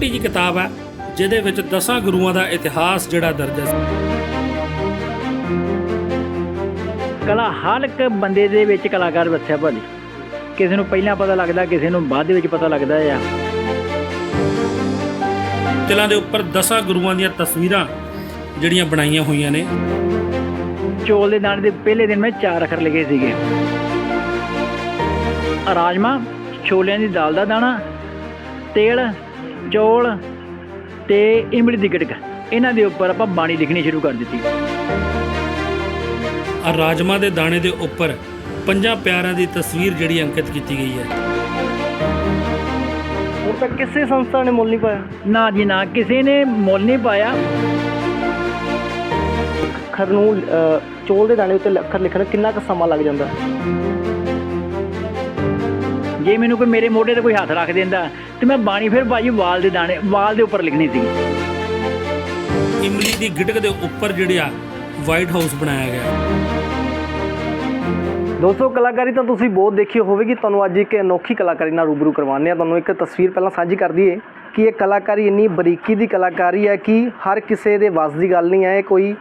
ਛੋਟੀ ਜੀ ਕਿਤਾਬ ਹੈ ਜਿਹਦੇ ਵਿੱਚ ਦਸਾਂ ਗੁਰੂਆਂ ਦਾ ਇਤਿਹਾਸ ਜਿਹੜਾ ਦਰਜ ਹੈ। ਕਲਾ ਹਰ ਇੱਕ ਬੰਦੇ ਦੇ ਵਿੱਚ ਕਲਾਕਾਰ ਵਸਿਆ ਭਾਜੀ ਕਿਸੇ ਨੂੰ ਪਹਿਲਾਂ ਪਤਾ ਲੱਗਦਾ ਕਿਸੇ ਨੂੰ ਬਾਅਦ ਦੇ ਵਿੱਚ ਪਤਾ ਲੱਗਦਾ ਆ। ਤਿਲਾਂ ਦੇ ਉੱਪਰ ਦਸਾਂ ਗੁਰੂਆਂ ਦੀਆਂ ਤਸਵੀਰਾਂ ਜਿਹੜੀਆਂ ਬਣਾਈਆਂ ਹੋਈਆਂ ਨੇ। ਚੌਲ ਦੇ ਦਾਣੇ ਦੇ ਪਹਿਲੇ ਦਿਨ ਮੈਂ ਚਾਰ ਅੱਖਰ ਲਿਖੇ ਸੀਗੇ। ਰਾਜਮਾ ਛੋਲਿਆਂ ਦੀ ਦਾਲ ਦਾ ਦਾਣਾ ਤੇਲ ਚੌਲ ਤੇ ਇਮਲੀ ਦੀ ਗੜਕ ਇਹਨਾਂ ਦੇ ਉੱਪਰ ਆਪਾਂ ਬਾਣੀ ਲਿਖਣੀ ਸ਼ੁਰੂ ਕਰ ਦਿੱਤੀ। ਆ ਰਾਜਮਾ ਦੇ ਦਾਣੇ ਦੇ ਉੱਪਰ ਪੰਜਾਂ ਪਿਆਰਿਆਂ ਦੀ ਤਸਵੀਰ ਜਿਹੜੀ ਅੰਕਿਤ ਕੀਤੀ ਗਈ ਹੈ। ਹੁਣ ਤੱਕ ਕਿਸੇ ਸੰਸਥਾ ਨੇ ਮੁੱਲ ਨਹੀਂ ਪਾਇਆ। ਨਾ ਜੀ ਨਾ ਕਿਸੇ ਨੇ ਮੁੱਲ ਨਹੀਂ ਪਾਇਆ। ਅੱਖਰ ਨੂੰ ਅ, ਚੋਲ ਦੇ ਦਾਣੇ ਉੱਤੇ ਅੱਖਰ ਲਿਖਣ ਕਿੰਨਾ ਕੁ ਸਮਾਂ ਲੱਗ ਜਾਂਦਾ? ਜੇ ਮੈਨੂੰ ਕੋਈ ਮੇਰੇ ਮੋਢੇ ਤੇ ਕੋਈ ਹੱਥ ਰੱਖ ਦਿੰਦਾ ਤੇ ਮੈਂ ਬਾਣੀ ਫਿਰ ਭਾਜੀ ਵਾਲ ਦੇ ਦਾਣੇ ਵਾਲ ਦੇ ਉੱਪਰ ਲਿਖਣੀ ਸੀ। ਇਮਲੀ ਦੀ ਗਿਟਕ ਦੇ ਉੱਪਰ ਜਿਹੜਾ ਵਾਈਟ ਹਾਊਸ ਬਣਾਇਆ ਗਿਆ। ਦੋਸਤੋ ਕਲਾਕਾਰੀ ਤਾਂ ਤੁਸੀਂ ਬਹੁਤ ਦੇਖੀ ਹੋਵੇਗੀ। ਤੁਹਾਨੂੰ ਅੱਜ ਇੱਕ ਅਨੋਖੀ ਕਲਾਕਾਰੀ ਨਾਲ ਰੂਬਰੂ ਕਰਵਾਉਂਦੇ ਆ ਤੁਹਾਨੂੰ ਇੱਕ ਤਸਵੀਰ ਪਹਿਲਾਂ ਸਾਂਝੀ ਕਰ ਦਈਏ। ਕਿ ਇਹ ਕਲਾਕਾਰੀ ਇੰਨੀ ਬਰੀਕੀ ਦੀ ਕਲਾਕਾਰੀ ਹੈ ਕਿ ਹਰ ਕਿਸੇ ਦੇ ਵੱਸ ਦੀ ਗੱਲ ਨਹੀਂ ਹੈ। ਇਹ ਕੋਈ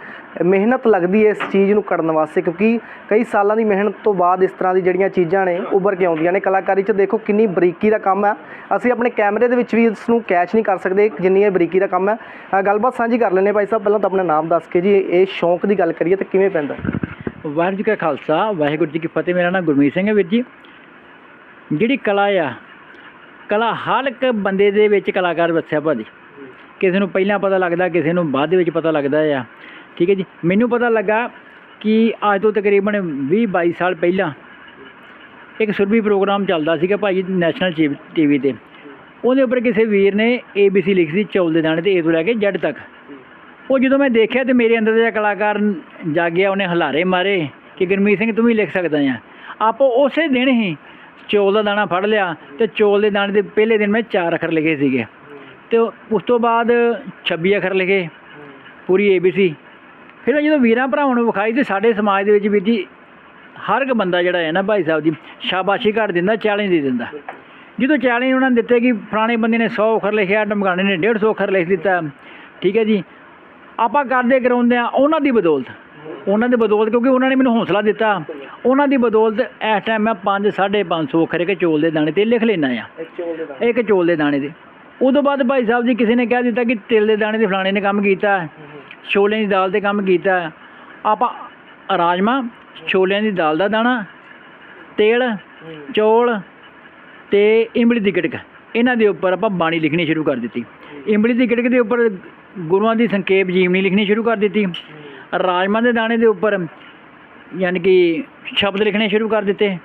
ਮਿਹਨਤ ਲੱਗਦੀ ਹੈ ਇਸ ਚੀਜ਼ ਨੂੰ ਕਰਨ ਵਾਸਤੇ ਕਿਉਂਕਿ ਕਈ ਸਾਲਾਂ ਦੀ ਮਿਹਨਤ ਤੋਂ ਬਾਅਦ ਇਸ ਤਰ੍ਹਾਂ ਦੀ ਜਿਹੜੀਆਂ ਚੀਜ਼ਾਂ ਨੇ ਉੱਭਰ ਕੇ ਆਉਂਦੀਆਂ ਨੇ। ਕਲਾਕਾਰੀ 'ਚ ਦੇਖੋ ਕਿੰਨੀ ਬਰੀਕੀ ਦਾ ਕੰਮ ਹੈ। ਅਸੀਂ ਆਪਣੇ ਕੈਮਰੇ ਦੇ ਵਿੱਚ ਵੀ ਇਸ ਨੂੰ ਕੈਚ ਨਹੀਂ ਕਰ ਸਕਦੇ, ਜਿੰਨੀ ਇਹ ਬਰੀਕੀ ਦਾ ਕੰਮ ਹੈ। ਗੱਲਬਾਤ ਸਾਂਝੀ ਕਰ ਲੈਂਦੇ ਭਾਈ ਸਾਹਿਬ, ਪਹਿਲਾਂ ਤਾਂ ਆਪਣਾ ਨਾਮ ਦੱਸ ਕੇ ਜੀ, ਇਹ ਸ਼ੌਂਕ ਦੀ ਗੱਲ ਕਰੀਏ ਤਾਂ ਕਿਵੇਂ ਪੈਂਦਾ? ਵਾਹਿਗੁਰੂ ਜੀ ਕਾ ਖਾਲਸਾ, ਵਾਹਿਗੁਰੂ ਜੀ ਕੀ ਫਤਿਹ। ਮੇਰਾ ਨਾਮ ਗੁਰਮੀਤ ਸਿੰਘ ਹੈ ਵੀਰ ਜੀ। ਜਿਹੜੀ ਕਲਾ ਆ ਕਲਾ ਹਰ ਇੱਕ ਬੰਦੇ ਦੇ ਵਿੱਚ ਕਲਾਕਾਰ ਵਸਿਆ ਭਾਜੀ ਕਿਸੇ ਨੂੰ ਪਹਿਲਾਂ ਪਤਾ ਲੱਗਦਾ, ਕਿਸੇ ਨੂੰ ਬਾਅਦ ਦੇ ਵਿੱਚ ਪਤਾ ਲੱਗਦਾ ਆ। ਠੀਕ ਹੈ ਜੀ। ਮੈਨੂੰ ਪਤਾ ਲੱਗਾ ਕਿ ਅੱਜ ਤੋਂ ਤਕਰੀਬਨ 20 22 ਸਾਲ ਪਹਿਲਾਂ ਇੱਕ ਸੁਰਬੀ ਪ੍ਰੋਗਰਾਮ ਚੱਲਦਾ ਸੀਗਾ ਭਾਜੀ ਨੈਸ਼ਨਲ ਟੀਵੀ ਤੇ। ਉਹਦੇ ਉੱਪਰ ਕਿਸੇ ਵੀਰ ਨੇ ABC ਲਿਖੀ ਸੀ ਚੌਲ ਦੇ ਦਾਣੇ ਤੇ A ਤੋਂ ਲੈ ਕੇ Z ਤੱਕ। ਉਹ ਜਦੋਂ ਮੈਂ ਦੇਖਿਆ ਤੇ ਮੇਰੇ ਅੰਦਰ ਦਾ ਕਲਾਕਾਰ ਜਾਗਿਆ, ਉਹਨੇ ਹਲਾਰੇ ਮਾਰੇ ਕਿ ਗੁਰਮੀਤ ਸਿੰਘ ਤੂੰ ਵੀ ਲਿਖ ਸਕਦਾ ਆ। ਆਪੋ ਉਸੇ ਦਿਨ ਹੀ ਚੌਲ ਦਾ ਦਾਣਾ ਫੜ ਲਿਆ ਤੇ ਚੌਲ ਦੇ ਦਾਣੇ ਦੇ ਪਹਿਲੇ ਦਿਨ ਮੈਂ ਚਾਰ ਅੱਖਰ ਲਿਖੇ ਸੀਗੇ। ਤੇ ਉਸ ਤੋਂ ਬਾਅਦ 26 ਅੱਖਰ ਲਿਖੇ, ਪੂਰੀ ABC ਫਿਰ ਮੈਂ ਜਦੋਂ ਵੀਰਾਂ ਭਰਾਵਾਂ ਨੂੰ ਵਿਖਾਈ ਤੇ ਸਾਡੇ ਸਮਾਜ ਦੇ ਵਿੱਚ ਵੀਰ ਜੀ, ਹਰ ਇੱਕ ਬੰਦਾ ਜਿਹੜਾ ਹੈ ਨਾ ਭਾਈ ਸਾਹਿਬ ਜੀ, ਸ਼ਾਬਾਸ਼ੀ ਘੱਟ ਦਿੰਦਾ ਚੈਲੰਜ ਦੇ ਦਿੰਦਾ। ਜਦੋਂ ਚੈਲੰਜ ਉਹਨਾਂ ਨੇ ਦਿੱਤੇ ਕਿ ਫਲਾਣੇ ਬੰਦੇ ਨੇ 100 ਅੱਖਰ ਲਿਖਿਆ ਢਮਕਾਣੇ ਨੇ 150 ਅੱਖਰ ਲਿਖ ਦਿੱਤਾ, ਠੀਕ ਹੈ ਜੀ। ਆਪਾਂ ਕਰਦੇ ਕਰਾਉਂਦੇ ਆ ਉਹਨਾਂ ਦੀ ਬਦੌਲਤ। ਉਹਨਾਂ ਦੀ ਬਦੌਲਤ ਕਿਉਂਕਿ ਉਹਨਾਂ ਨੇ ਮੈਨੂੰ ਹੌਸਲਾ ਦਿੱਤਾ। ਉਹਨਾਂ ਦੀ ਬਦੌਲਤ ਇਸ ਟਾਈਮ ਮੈਂ 5 550 ਅੱਖਰ ਇੱਕ ਚੋਲ ਦੇ ਦਾਣੇ ਤੇ ਲਿਖ ਲੈਣਾ ਆ ਇੱਕ ਚੋਲ ਦੇ ਦਾਣੇ। ਦੇ ਉਦੋਂ ਬਾਅਦ ਭਾਈ ਸਾਹਿਬ ਜੀ ਕਿਸੇ ਨੇ ਕਹਿ ਦਿੱਤਾ ਕਿ ਤਿਲ ਦੇ ਦਾਣੇ ਦੇ ਫਲਾਣੇ ਨੇ ਕੰਮ ਕੀਤਾ ਛੋਲਿਆਂ ਦੀ ਦਾਲ ਤੇ ਕੰਮ ਕੀਤਾ ਆਪਾਂ ਰਾਜਮਾ ਛੋਲਿਆਂ ਦੀ ਦਾਲ ਦਾ ਦਾਣਾ ਤੇਲ ਚੌਲ ਤੇ ਇਮਲੀ ਦੀ ਗੜਕ ਇਹਨਾਂ ਦੇ ਉੱਪਰ ਆਪਾਂ ਬਾਣੀ ਲਿਖਣੀ ਸ਼ੁਰੂ ਕਰ ਦਿੱਤੀ। ਇਮਲੀ ਦੀ ਗੜਕ ਦੇ ਉੱਪਰ ਗੁਰੂਆਂ ਦੀ ਸੰਖੇਪ ਜੀਵਨੀ ਲਿਖਣੀ ਸ਼ੁਰੂ ਕਰ ਦਿੱਤੀ। ਰਾਜਮਾ ਦੇ ਦਾਣੇ ਦੇ ਉੱਪਰ ਯਾਨੀ ਕਿ ਸ਼ਬਦ ਲਿਖਣੇ ਸ਼ੁਰੂ ਕਰ ਦਿੱਤੇ।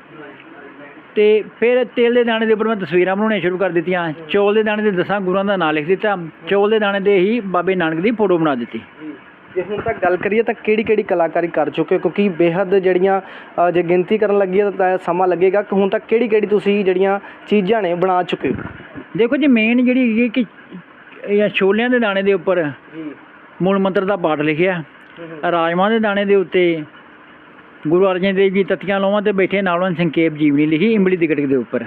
ਤੇ ਫਿਰ ਤੇਲ ਦੇ ਦਾਣੇ ਦੇ ਉੱਪਰ ਮੈਂ ਤਸਵੀਰਾਂ ਬਣਾਉਣੀਆਂ ਸ਼ੁਰੂ ਕਰ ਦਿੱਤੀਆਂ। ਚੌਲ ਦੇ ਦਾਣੇ ਦੇ ਦਸਾਂ ਗੁਰੂਆਂ ਦਾ ਨਾਮ ਲਿਖ ਦਿੱਤਾ। ਚੌਲ ਦੇ ਦਾਣੇ ਦੇ ਹੀ ਬਾਬੇ ਨਾਨਕ ਦੀ ਫੋਟੋ ਬਣਾ ਦਿੱਤੀ। ਜੇ ਹੁਣ ਤੱਕ ਗੱਲ ਕਰੀਏ ਤਾਂ ਕਿਹੜੀ ਕਿਹੜੀ ਕਲਾਕਾਰੀ ਕਰ ਚੁੱਕੇ ਹੋ? ਕਿਉਂਕਿ ਬੇਹੱਦ ਜਿਹੜੀਆਂ ਜੇ ਗਿਣਤੀ ਕਰਨ ਲੱਗੀਏ ਤਾਂ ਸਮਾਂ ਲੱਗੇਗਾ ਕਿ ਹੁਣ ਤੱਕ ਕਿਹੜੀ ਕਿਹੜੀ ਤੁਸੀਂ ਜਿਹੜੀਆਂ ਚੀਜ਼ਾਂ ਨੇ ਬਣਾ ਚੁੱਕੇ ਹੋ? ਦੇਖੋ ਜੀ ਮੇਨ ਜਿਹੜੀ ਹੈਗੀ ਕਿ ਇਹ ਛੋਲਿਆਂ ਦੇ ਦਾਣੇ ਦੇ ਉੱਪਰ ਜੀ। ਮੂਲ ਮੰਤਰ ਦਾ ਪਾਠ ਲਿਖਿਆ। ਰਾਜਮਾਂ ਦੇ ਦਾਣੇ ਦੇ ਉੱਤੇ ਗੁਰੂ ਅਰਜਨ ਦੇਵ ਜੀ ਤਤੀਆਂ ਲੋਹਾਂ ਤੇ ਬੈਠੇ ਨਾਲ ਉਹਨਾਂ ਸੰਖੇਪ ਜੀਵਨੀ ਲਿਖੀ, ਇਮਲੀ ਦੀ ਗਟਕ ਦੇ ਉੱਪਰ।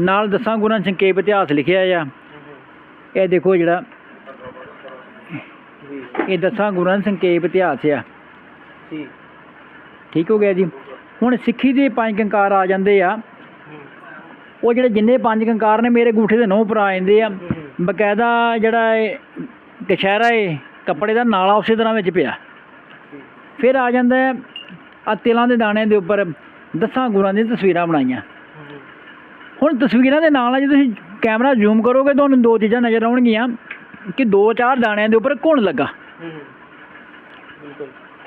ਨਾਲ ਦਸਾਂ ਗੁਰਾਂ ਨੇ ਸੰਖੇਪ ਇਤਿਹਾਸ ਲਿਖਿਆ ਆ। ਇਹ ਦੇਖੋ ਜਿਹੜਾ ਇਹ ਦਸਾਂ ਗੁਰਾਂ ਦਾ ਸੰਖੇਪ ਇਤਿਹਾਸ ਆ। ਠੀਕ ਹੋ ਗਿਆ ਜੀ। ਹੁਣ ਸਿੱਖੀ ਦੇ ਪੰਜ ਕੰਕਾਰ ਆ ਜਾਂਦੇ ਆ। ਉਹ ਜਿਹੜੇ ਜਿੰਨੇ ਪੰਜ ਕੰਕਾਰ ਨੇ ਮੇਰੇ ਗੂਠੇ ਦੇ ਨਹੁੰ ਪਰ ਆ ਜਾਂਦੇ ਆ। ਬਕਾਇਦਾ ਜਿਹੜਾ ਇਹ ਕਸ਼ਹਿਰਾ ਏ, ਕੱਪੜੇ ਦਾ ਨਾਲਾ ਉਸੇ ਤਰ੍ਹਾਂ ਵਿੱਚ ਪਿਆ। ਫਿਰ ਆ ਜਾਂਦਾ ਆ ਤਿਲਾਂ ਦੇ ਦਾਣੇ ਦੇ ਉੱਪਰ ਦਸਾਂ ਗੁਰਾਂ ਦੀਆਂ ਤਸਵੀਰਾਂ ਬਣਾਈਆਂ। ਹੁਣ ਤਸਵੀਰਾਂ ਦੇ ਨਾਲ ਜੇ ਤੁਸੀਂ ਕੈਮਰਾ ਜ਼ੂਮ ਕਰੋਗੇ ਤੁਹਾਨੂੰ ਦੋ ਚੀਜ਼ਾਂ ਨਜ਼ਰ ਆਉਣਗੀਆਂ ਕਿ ਦੋ ਚਾਰ ਦਾਣਿਆਂ ਦੇ ਉੱਪਰ ਘੁਣ ਲੱਗਾ।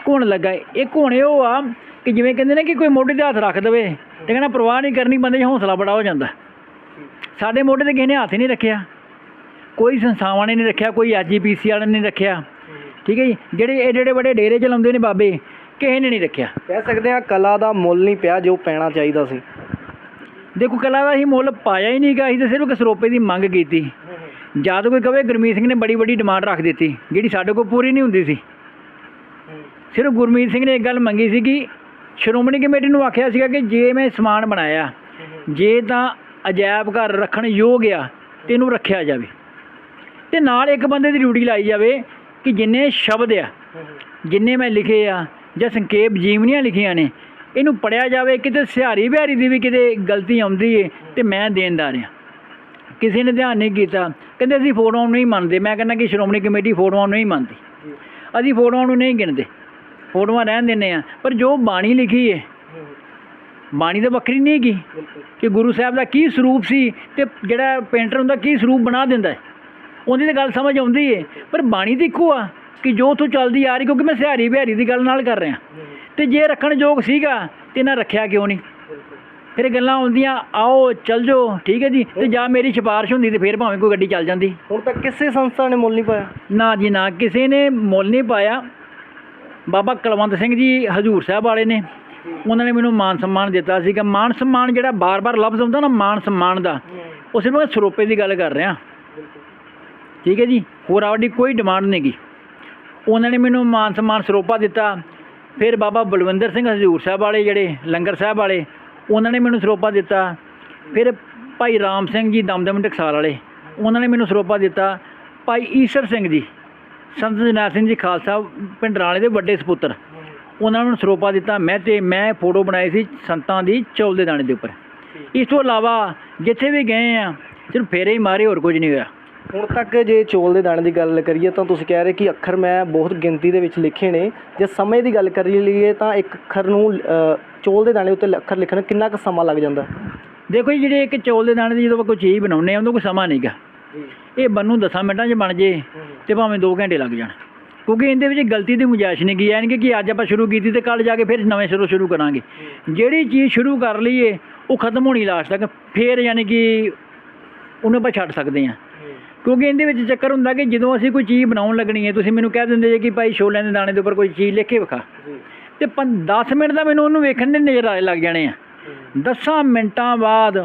ਘੁਣ ਲੱਗਾ। ਏ। ਇਹ ਘੁਣੇ ਉਹ ਆ ਕਿ ਜਿਵੇਂ ਕਹਿੰਦੇ ਨੇ ਕਿ ਕੋਈ ਮੋਢੇ ਤੇ ਹੱਥ ਰੱਖ ਦੇਵੇ ਤੇ ਕਹਿੰਦਾ ਪਰਵਾਹ ਨਹੀਂ ਕਰਨੀ, ਬੰਦੇ 'ਚ ਹੌਸਲਾ ਬੜਾ ਹੋ ਜਾਂਦਾ। ਸਾਡੇ ਮੋਢੇ ਤੇ ਕਿਸੇ ਨੇ ਹੱਥ ਹੀ ਨਹੀਂ ਰੱਖਿਆ। ਕੋਈ ਸੰਸਥਾਵਾਂ ਨੇ ਨਹੀਂ ਰੱਖਿਆ, ਕੋਈ ਐਜੀਪੀਸੀ ਵਾਲਿਆਂ ਨੇ ਨਹੀਂ ਰੱਖਿਆ। ਠੀਕ ਹੈ ਜੀ? ਜਿਹੜੇ ਇਹ ਜਿਹੜੇ ਵੱਡੇ ਡੇਰੇ ਚਲਾਉਂਦੇ ਨੇ ਬਾਬੇ ਕਿਸੇ ਨੇ ਨਹੀਂ ਰੱਖਿਆ। ਕਹਿ ਸਕਦੇ ਆ ਕਲਾ ਦਾ ਮੁੱਲ ਨਹੀਂ ਪਿਆ ਜੋ ਪੈਣਾ ਚਾਹੀਦਾ ਸੀ। ਦੇਖੋ ਕਲਾ ਦਾ ਹੀ ਮੁੱਲ ਪਾਇਆ ਹੀ ਨਹੀਂਗਾ ਅਸੀਂ ਤਾਂ ਸਿਰਫ ਇੱਕ ਸਰੋਪੇ ਦੀ ਮੰਗ ਕੀਤੀ। ਜਦ ਕੋਈ ਕਵੇ ਗੁਰਮੀਤ ਸਿੰਘ ਨੇ ਬੜੀ ਵੱਡੀ ਡਿਮਾਂਡ ਰੱਖ ਦਿੱਤੀ ਜਿਹੜੀ ਸਾਡੇ ਕੋਲ ਪੂਰੀ ਨਹੀਂ ਹੁੰਦੀ ਸੀ। ਸਿਰਫ ਗੁਰਮੀਤ ਸਿੰਘ ਨੇ ਇੱਕ ਗੱਲ ਮੰਗੀ ਸੀ ਕਿ ਸ਼੍ਰੋਮਣੀ ਕਮੇਟੀ ਨੂੰ ਆਖਿਆ ਸੀਗਾ ਕਿ ਜੇ ਮੈਂ ਸਮਾਨ ਬਣਾਇਆ ਜੇ ਤਾਂ ਅਜਾਇਬ ਘਰ ਰੱਖਣ ਯੋਗ ਆ ਤੇ ਇਹਨੂੰ ਰੱਖਿਆ ਜਾਵੇ। ਤੇ ਨਾਲ ਇੱਕ ਬੰਦੇ ਦੀ ਡਿਊਟੀ ਲਾਈ ਜਾਵੇ ਕਿ ਜਿੰਨੇ ਸ਼ਬਦ ਆ ਜਿੰਨੇ ਮੈਂ ਲਿਖੇ ਆ ਜਾਂ ਸੰਖੇਪ ਜੀਵਨੀਆਂ ਲਿਖੀਆਂ ਨੇ, ਇਹਨੂੰ ਪੜਿਆ ਜਾਵੇ, ਕਿਤੇ ਸਿਹਾਰੀ ਬਿਹਾਰੀ ਦੀ ਵੀ ਕਿਤੇ ਗਲਤੀ ਆਉਂਦੀ ਏ, ਤੇ ਮੈਂ ਦੇਣਦਾਰ ਆ। ਕਿਸੇ ਨੇ ਧਿਆਨ ਨਹੀਂ ਕੀਤਾ, ਕਹਿੰਦੇ ਅਸੀਂ ਫੋਟੋਆਂ ਨੂੰ ਨਹੀਂ ਮੰਨਦੇ, ਮੈਂ ਕਹਿੰਦਾ ਕਿ ਸ਼੍ਰੋਮਣੀ ਕਮੇਟੀ ਫੋਟੋਆਂ ਨੂੰ ਨਹੀਂ ਮੰਨਦੀ। ਅਸੀਂ ਫੋਟੋਆਂ ਨੂੰ ਨਹੀਂ ਗਿਣਦੇ, ਫੋਟੋਆਂ ਰਹਿਣ ਦਿੰਦੇ ਆ, ਪਰ ਜੋ ਬਾਣੀ ਲਿਖੀ ਏ, ਬਾਣੀ ਤਾਂ ਵੱਖਰੀ ਨਹੀਂ ਹੈਗੀ, ਕਿ ਗੁਰੂ ਸਾਹਿਬ ਦਾ ਕੀ ਸਰੂਪ ਸੀ, ਤੇ ਜਿਹੜਾ ਪੇਂਟਰ ਹੁੰਦਾ ਕੀ ਸਰੂਪ ਬਣਾ ਦਿੰਦਾ ਉਹਦੀ ਤਾਂ ਗੱਲ ਸਮਝ ਆਉਂਦੀ ਏ, ਪਰ ਬਾਣੀ ਤਾਂ ਇੱਕੋ ਆ। ਕਿ ਜੋ ਉੱਥੋਂ ਚੱਲਦੀ ਆ ਰਹੀ ਕਿਉਂਕਿ ਮੈਂ ਸਿਹਾਰੀ ਬਿਹਾਰੀ ਦੀ ਗੱਲ ਨਾਲ ਕਰ ਰਿਹਾ। ਤੇ ਜੇ ਰੱਖਣ ਯੋਗ ਸੀਗਾ ਤੇ ਇਹਨਾਂ ਰੱਖਿਆ ਕਿਉਂ ਨਹੀਂ? ਫਿਰ ਗੱਲਾਂ ਆਉਂਦੀਆਂ ਆਓ ਚੱਲ ਜਾਓ ਠੀਕ ਹੈ ਜੀ। ਤੇ ਜਾਂ ਮੇਰੀ ਸਿਫਾਰਿਸ਼ ਹੁੰਦੀ ਤੇ ਫਿਰ ਭਾਵੇਂ ਕੋਈ ਗੱਡੀ ਚੱਲ ਜਾਂਦੀ। ਹੁਣ ਤੱਕ ਕਿਸੇ ਸੰਸਥਾ ਨੇ ਮੁੱਲ ਨਹੀਂ ਪਾਇਆ। ਨਾ ਜੀ ਨਾ ਕਿਸੇ ਨੇ ਮੁੱਲ ਨਹੀਂ ਪਾਇਆ। ਬਾਬਾ ਕੁਲਵੰਤ ਸਿੰਘ ਜੀ ਹਜੂਰ ਸਾਹਿਬ ਵਾਲੇ ਨੇ। ਉਹਨਾਂ ਨੇ ਮੈਨੂੰ ਮਾਨ ਸਨਮਾਨ ਦਿੱਤਾ ਸੀਗਾ। ਮਾਨ ਸਨਮਾਨ ਜਿਹੜਾ ਬਾਰ-ਬਾਰ ਲਫ਼ਜ਼ ਆਉਂਦਾ ਨਾ ਮਾਨ ਸਨਮਾਨ ਦਾ ਉਹ ਸਿਰਫ ਮੈਂ ਸਰੋਪੇ ਦੀ ਗੱਲ ਕਰ ਰਿਹਾ। ਠੀਕ ਹੈ ਜੀ? ਹੋਰ ਆਡੀ ਕੋਈ ਡਿਮਾਂਡ ਨਹੀਂ ਗੀ ਉਹਨਾਂ ਨੇ ਮੈਨੂੰ ਮਾਨ ਸਨਮਾਨ ਸਰੋਪਾ ਦਿੱਤਾ। ਫਿਰ ਬਾਬਾ ਬਲਵਿੰਦਰ ਸਿੰਘ ਹਜੂਰ ਸਾਹਿਬ ਵਾਲੇ ਜਿਹੜੇ ਲੰਗਰ ਸਾਹਿਬ ਵਾਲੇ, ਉਹਨਾਂ ਨੇ ਮੈਨੂੰ ਸਰੋਪਾ ਦਿੱਤਾ। ਫਿਰ ਭਾਈ ਰਾਮ ਸਿੰਘ ਜੀ ਦਮਦਮ ਟਕਸਾਲ ਵਾਲੇ, ਉਹਨਾਂ ਨੇ ਮੈਨੂੰ ਸਰੋਪਾ ਦਿੱਤਾ। ਭਾਈ ਈਸ਼ਰ ਸਿੰਘ ਜੀ, ਸੰਤ ਜਰਨੈਲ ਸਿੰਘ ਜੀ ਖਾਲਸਾ ਪਿੰਡ ਰਾਲੇ ਦੇ ਵੱਡੇ ਸਪੁੱਤਰ, ਉਹਨਾਂ ਨੇ ਮੈਨੂੰ ਸਰੋਪਾ ਦਿੱਤਾ। ਮੈਂ ਤੇ ਮੈਂ ਫੋਟੋ ਬਣਾਈ ਸੀ ਸੰਤਾਂ ਦੀ ਚੌਲ ਦੇ ਦਾਣੇ ਦੇ ਉੱਪਰ। ਇਸ ਤੋਂ ਇਲਾਵਾ ਜਿੱਥੇ ਵੀ ਗਏ ਆ, ਸਿਰਫ ਫੇਰੇ ਹੀ ਮਾਰੇ, ਹੋਰ ਕੁਝ ਨਹੀਂ ਹੋਇਆ। ਹੁਣ ਤੱਕ ਜੇ ਚੋਲ ਦੇ ਦਾਣੇ ਦੀ ਗੱਲ ਕਰੀਏ ਤਾਂ ਤੁਸੀਂ ਕਹਿ ਰਹੇ ਕਿ ਅੱਖਰ ਮੈਂ ਬਹੁਤ ਗਿਣਤੀ ਦੇ ਵਿੱਚ ਲਿਖੇ ਨੇ। ਜੇ ਸਮੇਂ ਦੀ ਗੱਲ ਕਰੀ ਲਈਏ ਤਾਂ ਇੱਕ ਅੱਖਰ ਨੂੰ ਚੋਲ ਦੇ ਦਾਣੇ ਉੱਤੇ ਅੱਖਰ ਲਿਖਣ ਕਿੰਨਾ ਕੁ ਸਮਾਂ ਲੱਗ ਜਾਂਦਾ? ਦੇਖੋ ਜੀ ਜਿਹੜੇ ਇੱਕ ਚੌਲ ਦੇ ਦਾਣੇ ਦੀ ਜਦੋਂ ਆਪਾਂ ਕੋਈ ਚੀਜ਼ ਬਣਾਉਂਦੇ ਆ ਉਹਦਾ ਕੋਈ ਸਮਾਂ ਨਹੀਂਗਾ ਇਹ ਨੂੰ 10 ਮਿੰਟਾਂ 'ਚ ਬਣ ਜੇ ਤੇ ਭਾਵੇਂ 2 ਘੰਟੇ ਲੱਗ ਜਾਣ। ਕਿਉਂਕਿ ਇਹਦੇ ਵਿੱਚ ਗਲਤੀ ਦੀ ਗੁੰਜਾਇਸ਼ ਨਹੀਂ ਗਈ ਯਾਨੀ ਕਿ ਅੱਜ ਆਪਾਂ ਸ਼ੁਰੂ ਕੀਤੀ ਤੇ ਕੱਲ ਜਾ ਕੇ ਫਿਰ ਨਵੇਂ ਸਿਰੋਂ ਸ਼ੁਰੂ ਕਰਾਂਗੇ। ਜਿਹੜੀ ਚੀਜ਼ ਸ਼ੁਰੂ ਕਰ ਲਈਏ ਉਹ ਖਤਮ ਹੋਣੀ ਲਾਸਟ ਤੱਕ। ਫਿਰ ਯਾਨੀ ਕਿ ਉਹਨੂੰ ਆਪਾਂ ਛੱਡ ਸਕਦੇ ਹਾਂ। ਕਿਉਂਕਿ ਇਹਦੇ ਵਿੱਚ ਚੱਕਰ ਹੁੰਦਾ ਕਿ ਜਦੋਂ ਅਸੀਂ ਕੋਈ ਚੀਜ਼ ਬਣਾਉਣ ਲੱਗਣੀ ਹੈ ਤੁਸੀਂ ਮੈਨੂੰ ਕਹਿ ਦਿੰਦੇ ਜੇ ਕਿ ਭਾਈ ਛੋਲਿਆਂ ਦੇ ਦਾਣੇ ਦੇ ਉੱਪਰ ਕੋਈ ਚੀਜ਼ ਲਿਖ ਕੇ ਵਿਖਾ। ਤੇ 10 ਮਿੰਟ ਦਾ ਮੈਨੂੰ ਉਹਨੂੰ ਵੇਖਣ ਦੇ ਨਜ਼ਰ ਆਏ ਲੱਗ ਜਾਣੇ ਆ। 10 ਮਿੰਟਾਂ ਬਾਅਦ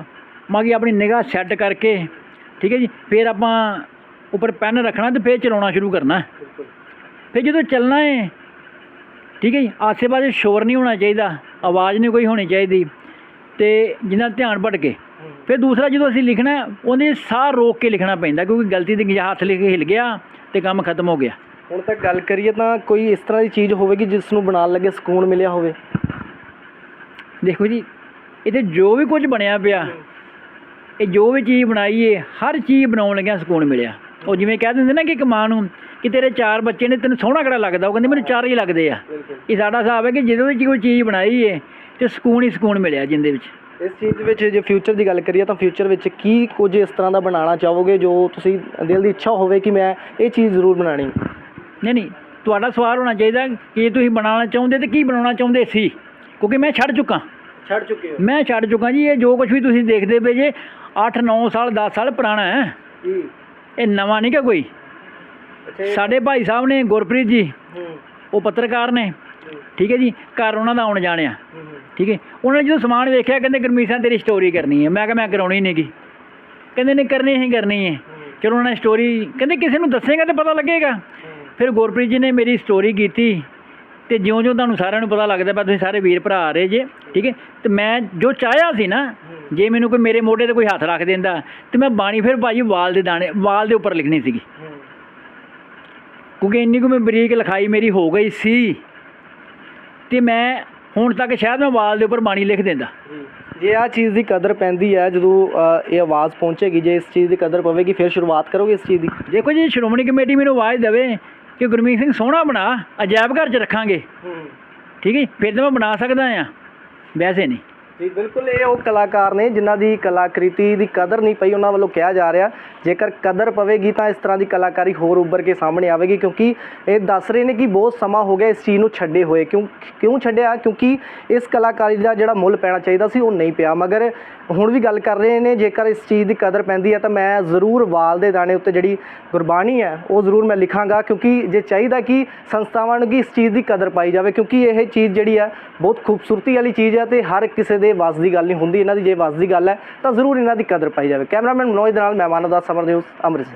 ਮਾਗੀ ਆਪਣੀ ਨਿਗਾਹ ਸੈੱਟ ਕਰਕੇ ਠੀਕ ਹੈ ਜੀ ਫਿਰ ਆਪਾਂ ਉੱਪਰ ਪੈਨ ਰੱਖਣਾ ਤੇ ਫਿਰ ਚਲਾਉਣਾ ਸ਼ੁਰੂ ਕਰਨਾ। ਫਿਰ ਜਦੋਂ ਚੱਲਣਾ ਹੈ ਠੀਕ ਹੈ ਜੀ ਆਸੇ-ਪਾਸੇ ਸ਼ੋਰ ਨਹੀਂ ਹੋਣਾ ਚਾਹੀਦਾ ਆਵਾਜ਼ ਨਹੀਂ ਕੋਈ ਹੋਣੀ ਚਾਹੀਦੀ ਤੇ ਜਿੰਨਾ ਧਿਆਨ ਭਟਕੇ। ਫਿਰ ਦੂਸਰਾ ਜਦੋਂ ਅਸੀਂ ਲਿਖਣਾ ਉਹਦੇ ਸਾਹ ਰੋਕ ਕੇ ਲਿਖਣਾ ਪੈਂਦਾ ਕਿਉਂਕਿ ਗਲਤੀ ਤੇ ਹੱਥ ਲਿਖ ਕੇ ਹਿਲ ਗਿਆ ਤੇ ਕੰਮ ਖਤਮ ਹੋ ਗਿਆ। ਹੁਣ ਤੱਕ ਗੱਲ ਕਰੀਏ ਤਾਂ ਕੋਈ ਇਸ ਤਰ੍ਹਾਂ ਦੀ ਚੀਜ਼ ਹੋਵੇਗੀ ਜਿਸ ਨੂੰ ਬਣਾਉਣ ਲੱਗੇ ਸਕੂਨ ਮਿਲਿਆ ਹੋਵੇ? ਦੇਖੋ ਜੀ ਇਹਦੇ ਜੋ ਵੀ ਕੁਝ ਬਣਿਆ ਪਿਆ ਇਹ ਜੋ ਵੀ ਚੀਜ਼ ਬਣਾਈ ਏ ਹਰ ਚੀਜ਼ ਬਣਾਉਣ ਲੱਗਿਆ ਸਕੂਨ ਮਿਲਿਆ। ਉਹ ਜਿਵੇਂ ਕਹਿ ਦਿੰਦੇ ਨਾ ਕਿ ਇੱਕ ਮਾਂ ਨੂੰ ਕਿ ਤੇਰੇ ਚਾਰ ਬੱਚੇ ਨੇ ਤੈਨੂੰ ਸੋਹਣਾ ਕਿਹੜਾ ਲੱਗਦਾ? ਉਹ ਕਹਿੰਦੇ ਮੈਨੂੰ ਚਾਰ ਹੀ ਲੱਗਦੇ ਆ। ਇਹ ਸਾਡਾ ਹਿਸਾਬ ਹੈ ਕਿ ਜਦੋਂ ਵੀ ਕੋਈ ਚੀਜ਼ ਬਣਾਈ ਏ ਤੇ ਸਕੂਨ ਹੀ ਸਕੂਨ ਮਿਲਿਆ ਜਿੰਦੇ ਵਿੱਚ। ਇਸ ਚੀਜ਼ ਦੇ ਵਿੱਚ ਜੇ ਫਿਊਚਰ ਦੀ ਗੱਲ ਕਰੀਏ ਤਾਂ ਫਿਊਚਰ ਵਿੱਚ ਕੀ ਕੁਝ ਇਸ ਤਰ੍ਹਾਂ ਦਾ ਬਣਾਉਣਾ ਚਾਹੋਗੇ ਜੋ ਤੁਸੀਂ ਦਿਲ ਦੀ ਇੱਛਾ ਹੋਵੇ ਕਿ ਮੈਂ ਇਹ ਚੀਜ਼ ਜ਼ਰੂਰ ਬਣਾਣੀ ਨਹੀਂ ਨਹੀਂ ਤੁਹਾਡਾ ਸਵਾਲ ਹੋਣਾ ਚਾਹੀਦਾ ਕਿ ਤੁਸੀਂ ਬਣਾਉਣਾ ਚਾਹੁੰਦੇ ਤੇ ਕੀ ਬਣਾਉਣਾ ਚਾਹੁੰਦੇ ਸੀ? ਕਿਉਂਕਿ ਮੈਂ ਛੱਡ ਚੁੱਕਾ। ਛੱਡ ਚੁੱਕੇ ਹੋ। ਮੈਂ ਛੱਡ ਚੁੱਕਾ ਜੀ ਇਹ ਜੋ ਕੁਝ ਵੀ ਤੁਸੀਂ ਦੇਖਦੇ ਪਏ ਜੇ 8 9 ਸਾਲ 10 ਸਾਲ ਪੁਰਾਣਾ ਹੈ। ਜੀ। ਇਹ ਨਵਾਂ ਨਹੀਂ ਕਿ ਕੋਈ। ਸਾਡੇ ਭਾਈ ਸਾਹਿਬ ਨੇ ਗੁਰਪ੍ਰੀਤ ਜੀ ਉਹ ਪੱਤਰਕਾਰ ਨੇ। ਠੀਕ ਹੈ ਜੀ, ਘਰ ਉਹਨਾਂ ਦਾ ਆਉਣ ਜਾਣਿਆ ਠੀਕ ਹੈ, ਉਹਨਾਂ ਨੇ ਜਦੋਂ ਸਮਾਨ ਵੇਖਿਆ, ਕਹਿੰਦੇ ਗੁਰਮੀਤ ਸਿੰਘ ਤੇਰੀ ਸਟੋਰੀ ਕਰਨੀ ਹੈ। ਮੈਂ ਕਿਹਾ, ਮੈਂ ਕਰਾਉਣੀ ਨਹੀਂ ਗੀ। ਕਹਿੰਦੇ, ਨਹੀਂ, ਕਰਨੀ ਹੀ ਕਰਨੀ ਹੈ। ਚਲੋ, ਉਹਨਾਂ ਨੇ ਸਟੋਰੀ ਕਹਿੰਦੇ, ਕਿਸੇ ਨੂੰ ਦੱਸੇਗਾ ਤੇ ਪਤਾ ਲੱਗੇਗਾ। ਫਿਰ ਗੁਰਪ੍ਰੀਤ ਜੀ ਨੇ ਮੇਰੀ ਸਟੋਰੀ ਕੀਤੀ ਤੇ ਜਿਉਂ-ਜਿਉਂ ਤੁਹਾਨੂੰ ਸਾਰਿਆਂ ਨੂੰ ਪਤਾ ਲੱਗਦਾ ਪਿਆ ਤੁਸੀਂ ਸਾਰੇ ਵੀਰ ਭਰਾ ਆ ਰਹੇ ਜੇ, ਠੀਕ ਹੈ, ਤੇ ਮੈਂ ਜੋ ਚਾਹਿਆ ਸੀ ਨਾ, ਜੇ ਮੈਨੂੰ ਕੋਈ ਮੇਰੇ ਮੋਢੇ ਤੇ ਕੋਈ ਹੱਥ ਰੱਖ ਦਿੰਦਾ, ਤੇ ਮੈਂ ਬਾਣੀ ਫਿਰ ਭਾਜੀ ਵਾਲ ਦੇ ਦਾਣੇ, ਵਾਲ ਦੇ ਉੱਪਰ ਲਿਖਣੀ ਸੀਗੀ। ਕਿਉਂਕਿ ਇੰਨੀ ਕੁ ਮੈਂ ਬਰੀਕ ਲਿਖਾਈ ਮੇਰੀ ਹੋ ਗਈ ਸੀ। ਤੇ ਮੈਂ ਹੁਣ ਤੱਕ ਸ਼ਾਇਦ ਮੈਂ ਵਾਲ ਦੇ ਉੱਪਰ ਬਾਣੀ ਲਿਖ ਦਿੰਦਾ। ਜੇ ਆ ਚੀਜ਼ ਦੀ ਕਦਰ ਪੈਂਦੀ ਹੈ ਜਦੋਂ ਇਹ ਆਵਾਜ਼ ਪਹੁੰਚੇਗੀ ਜੇ ਇਸ ਚੀਜ਼ ਦੀ ਕਦਰ ਪਵੇਗੀ ਫਿਰ ਸ਼ੁਰੂਆਤ ਕਰੋਗੇ ਇਸ ਚੀਜ਼ ਦੀ? ਦੇਖੋ ਜੀ ਸ਼੍ਰੋਮਣੀ ਕਮੇਟੀ ਮੈਨੂੰ ਆਵਾਜ਼ ਦੇਵੇ ਕਿ ਗੁਰਮੀਤ ਸਿੰਘ ਸੋਹਣਾ ਬਣਾ ਅਜਾਇਬ ਘਰ 'ਚ ਰੱਖਾਂਗੇ। ਠੀਕ ਹੈ ਫਿਰ ਤਾਂ ਮੈਂ ਬਣਾ ਸਕਦਾ ਆ ਵੈਸੇ ਨਹੀਂ। ਜੀ, ਬਿਲਕੁਲ ਇਹ ਉਹ ਕਲਾਕਾਰ ਨੇ ਜਿਨ੍ਹਾਂ ਦੀ ਕਲਾਕ੍ਰਿਤੀ ਦੀ ਕਦਰ ਨਹੀਂ ਪਈ, ਉਹਨਾਂ ਵੱਲੋਂ ਕਿਹਾ ਜਾ ਰਿਹਾ, ਜੇਕਰ ਕਦਰ ਪਵੇਗੀ ਤਾਂ ਇਸ ਤਰ੍ਹਾਂ ਦੀ ਕਲਾਕਾਰੀ ਹੋਰ ਉੱਭਰ ਕੇ ਸਾਹਮਣੇ ਆਵੇਗੀ, ਕਿਉਂਕਿ ਇਹ ਦੱਸ ਰਹੇ ਨੇ ਕਿ ਬਹੁਤ ਸਮਾਂ ਹੋ ਗਿਆ ਇਸ ਚੀਜ਼ ਨੂੰ ਛੱਡੇ ਹੋਏ, ਕਿਉਂ ਕਿਉਂ ਛੱਡਿਆ? ਕਿਉਂਕਿ ਇਸ ਕਲਾਕਾਰੀ ਦਾ ਜਿਹੜਾ ਮੁੱਲ ਪੈਣਾ ਚਾਹੀਦਾ ਸੀ, ਉਹ ਨਹੀਂ ਪਿਆ। ਮਗਰ ਹੁਣ ਵੀ ਗੱਲ ਕਰ ਰਹੇ ਨੇ, ਜੇਕਰ ਇਸ ਚੀਜ਼ ਦੀ ਕਦਰ ਪੈਂਦੀ ਹੈ ਤਾਂ ਮੈਂ ਜ਼ਰੂਰ ਵਾਲ ਦੇ ਦਾਣੇ ਉੱਤੇ ਜਿਹੜੀ ਗੁਰਬਾਣੀ ਹੈ, ਉਹ ਜ਼ਰੂਰ ਮੈਂ ਲਿਖਾਂਗਾ, ਕਿਉਂਕਿ ਜੇ ਚਾਹੀਦਾ ਕਿ ਸੰਸਥਾਵਾਂ ਨੂੰ ਕਿ ਇਸ ਚੀਜ਼ ਦੀ ਕਦਰ ਪਾਈ ਜਾਵੇ, ਕਿਉਂਕਿ ਇਹ ਚੀਜ਼ ਜਿਹੜੀ ਹੈ, ਬਹੁਤ ਖੂਬਸੂਰਤੀ ਵਾਲੀ ਚੀਜ਼ ਹੈ ਤੇ ਹਰ ਕਿਸੇ ਦੇ ਵੱਸ ਦੀ ਗੱਲ ਨਹੀਂ ਹੁੰਦੀ, ਇਹਨਾਂ ਦੀ ਜੇ ਵੱਸ ਦੀ ਗੱਲ ਹੈ ਤਾਂ ਜ਼ਰੂਰ ਇਹਨਾਂ ਦੀ ਕਦਰ ਪਾਈ ਜਾਵੇ। ਕੈਮਰਾਮੈਨ ਮਨੋਜ ਦੇ ਨਾਲ ਮੈਂ ਮਾਨਵਦਾਸ ਨਿਊਜ਼, ਅੰਮ੍ਰਿਤਸਰ।